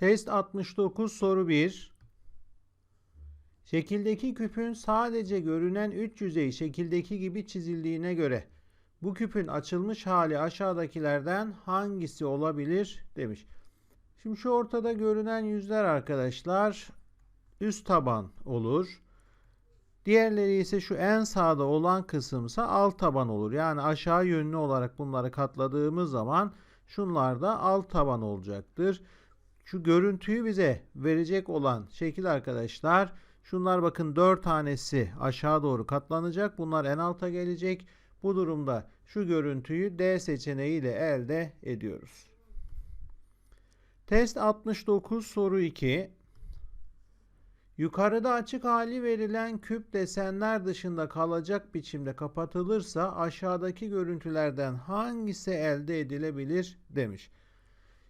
Test 69 soru 1. Şekildeki küpün sadece görünen üç yüzeyi şekildeki gibi çizildiğine göre bu küpün açılmış hali aşağıdakilerden hangisi olabilir demiş. Şimdi şu ortada görünen yüzler arkadaşlar üst taban olur. Diğerleri ise şu en sağda olan kısımsa alt taban olur. Yani aşağı yönlü olarak bunları katladığımız zaman şunlar da alt taban olacaktır. Şu görüntüyü bize verecek olan şekil arkadaşlar. Şunlar bakın 4 tanesi aşağı doğru katlanacak. Bunlar en alta gelecek. Bu durumda şu görüntüyü D seçeneğiyle elde ediyoruz. Test 69 soru 2. Yukarıda açık hali verilen küp desenler dışında kalacak biçimde kapatılırsa aşağıdaki görüntülerden hangisi elde edilebilir demiş.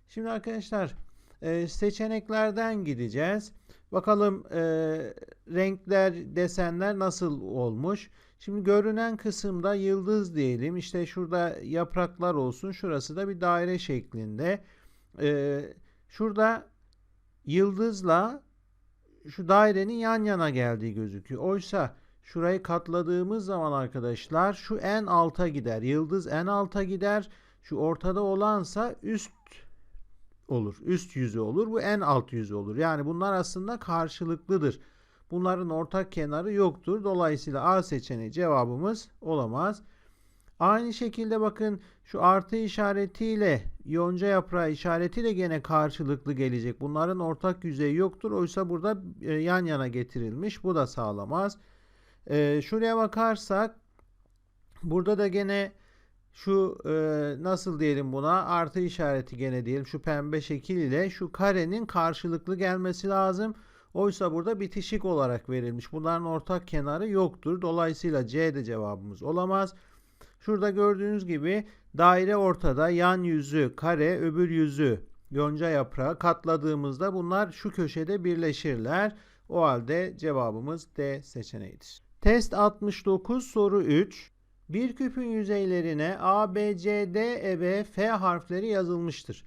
Şimdi arkadaşlar e, seçeneklerden gideceğiz. Bakalım e, renkler, desenler nasıl olmuş. Şimdi görünen kısımda yıldız diyelim. İşte şurada yapraklar olsun. Şurası da bir daire şeklinde. E, şurada yıldızla şu dairenin yan yana geldiği gözüküyor. Oysa şurayı katladığımız zaman arkadaşlar şu en alta gider. Yıldız en alta gider. Şu ortada olansa üst olur. Üst yüzü olur. Bu en alt yüzü olur. Yani bunlar aslında karşılıklıdır. Bunların ortak kenarı yoktur. Dolayısıyla A seçeneği cevabımız olamaz. Aynı şekilde bakın şu artı işaretiyle yonca yaprağı işaretiyle gene karşılıklı gelecek. Bunların ortak yüzeyi yoktur. Oysa burada e, yan yana getirilmiş. Bu da sağlamaz. E, şuraya bakarsak burada da gene şu e, nasıl diyelim buna artı işareti gene diyelim şu pembe şekil ile şu karenin karşılıklı gelmesi lazım. Oysa burada bitişik olarak verilmiş. Bunların ortak kenarı yoktur. Dolayısıyla C de cevabımız olamaz. Şurada gördüğünüz gibi daire ortada yan yüzü kare öbür yüzü yonca yaprağı katladığımızda bunlar şu köşede birleşirler. O halde cevabımız D seçeneğidir. Test 69 soru 3. Bir küpün yüzeylerine A, B, C, D, E, B, F harfleri yazılmıştır.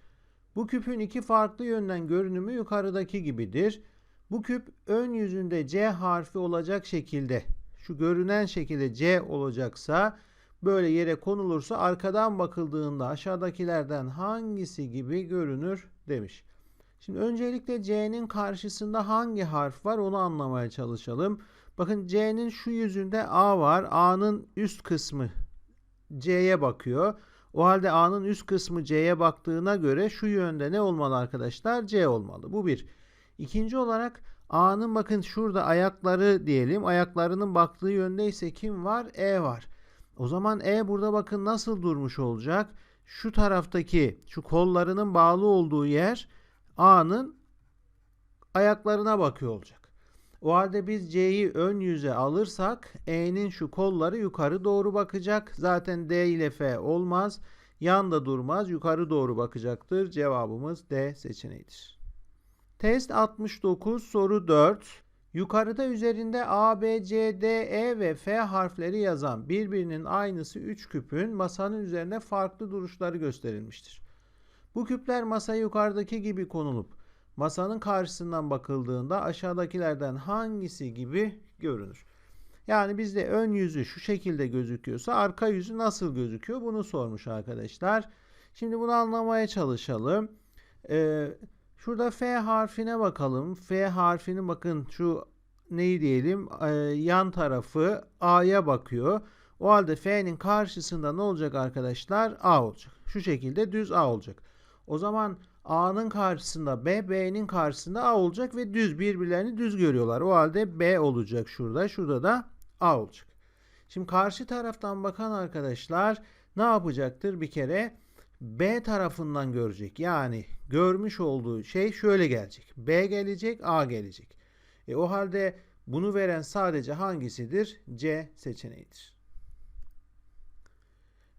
Bu küpün iki farklı yönden görünümü yukarıdaki gibidir. Bu küp ön yüzünde C harfi olacak şekilde şu görünen şekilde C olacaksa böyle yere konulursa arkadan bakıldığında aşağıdakilerden hangisi gibi görünür demiş. Şimdi öncelikle C'nin karşısında hangi harf var onu anlamaya çalışalım. Bakın C'nin şu yüzünde A var. A'nın üst kısmı C'ye bakıyor. O halde A'nın üst kısmı C'ye baktığına göre şu yönde ne olmalı arkadaşlar? C olmalı. Bu bir. İkinci olarak A'nın bakın şurada ayakları diyelim. Ayaklarının baktığı yönde ise kim var? E var. O zaman E burada bakın nasıl durmuş olacak? Şu taraftaki şu kollarının bağlı olduğu yer A'nın ayaklarına bakıyor olacak. O halde biz C'yi ön yüze alırsak E'nin şu kolları yukarı doğru bakacak. Zaten D ile F olmaz. Yan da durmaz. Yukarı doğru bakacaktır. Cevabımız D seçeneğidir. Test 69 soru 4. Yukarıda üzerinde A, B, C, D, E ve F harfleri yazan birbirinin aynısı 3 küpün masanın üzerine farklı duruşları gösterilmiştir. Bu küpler masaya yukarıdaki gibi konulup masanın karşısından bakıldığında aşağıdakilerden hangisi gibi görünür? Yani bizde ön yüzü şu şekilde gözüküyorsa arka yüzü nasıl gözüküyor bunu sormuş arkadaşlar. Şimdi bunu anlamaya çalışalım. Ee, şurada F harfine bakalım. F harfinin bakın şu neyi diyelim ee, yan tarafı A'ya bakıyor. O halde F'nin karşısında ne olacak arkadaşlar? A olacak. Şu şekilde düz A olacak. O zaman A'nın karşısında B, B'nin karşısında A olacak ve düz birbirlerini düz görüyorlar. O halde B olacak şurada. Şurada da A olacak. Şimdi karşı taraftan bakan arkadaşlar ne yapacaktır? Bir kere B tarafından görecek. Yani görmüş olduğu şey şöyle gelecek. B gelecek, A gelecek. E, o halde bunu veren sadece hangisidir? C seçeneğidir.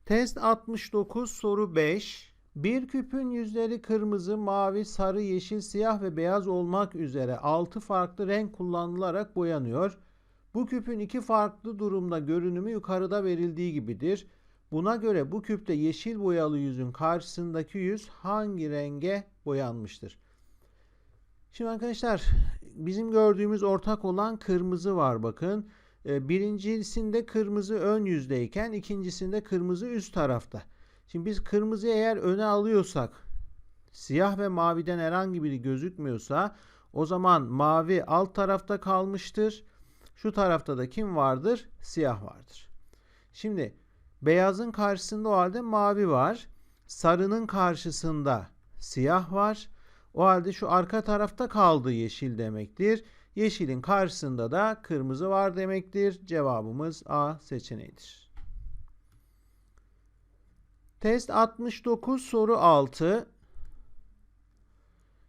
Test 69 soru 5. Bir küpün yüzleri kırmızı, mavi, sarı, yeşil, siyah ve beyaz olmak üzere 6 farklı renk kullanılarak boyanıyor. Bu küpün iki farklı durumda görünümü yukarıda verildiği gibidir. Buna göre bu küpte yeşil boyalı yüzün karşısındaki yüz hangi renge boyanmıştır? Şimdi arkadaşlar bizim gördüğümüz ortak olan kırmızı var bakın. Ee, Birincisinde kırmızı ön yüzdeyken ikincisinde kırmızı üst tarafta. Şimdi biz kırmızıyı eğer öne alıyorsak siyah ve maviden herhangi biri gözükmüyorsa o zaman mavi alt tarafta kalmıştır. Şu tarafta da kim vardır? Siyah vardır. Şimdi beyazın karşısında o halde mavi var. Sarının karşısında siyah var. O halde şu arka tarafta kaldı yeşil demektir. Yeşilin karşısında da kırmızı var demektir. Cevabımız A seçeneğidir. Test 69 soru 6.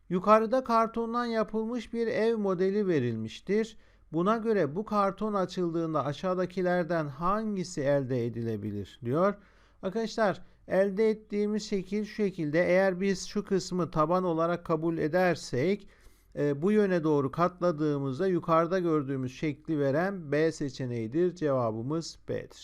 Yukarıda kartondan yapılmış bir ev modeli verilmiştir. Buna göre bu karton açıldığında aşağıdakilerden hangisi elde edilebilir diyor. Arkadaşlar elde ettiğimiz şekil şu şekilde. Eğer biz şu kısmı taban olarak kabul edersek e, bu yöne doğru katladığımızda yukarıda gördüğümüz şekli veren B seçeneğidir. Cevabımız B'dir.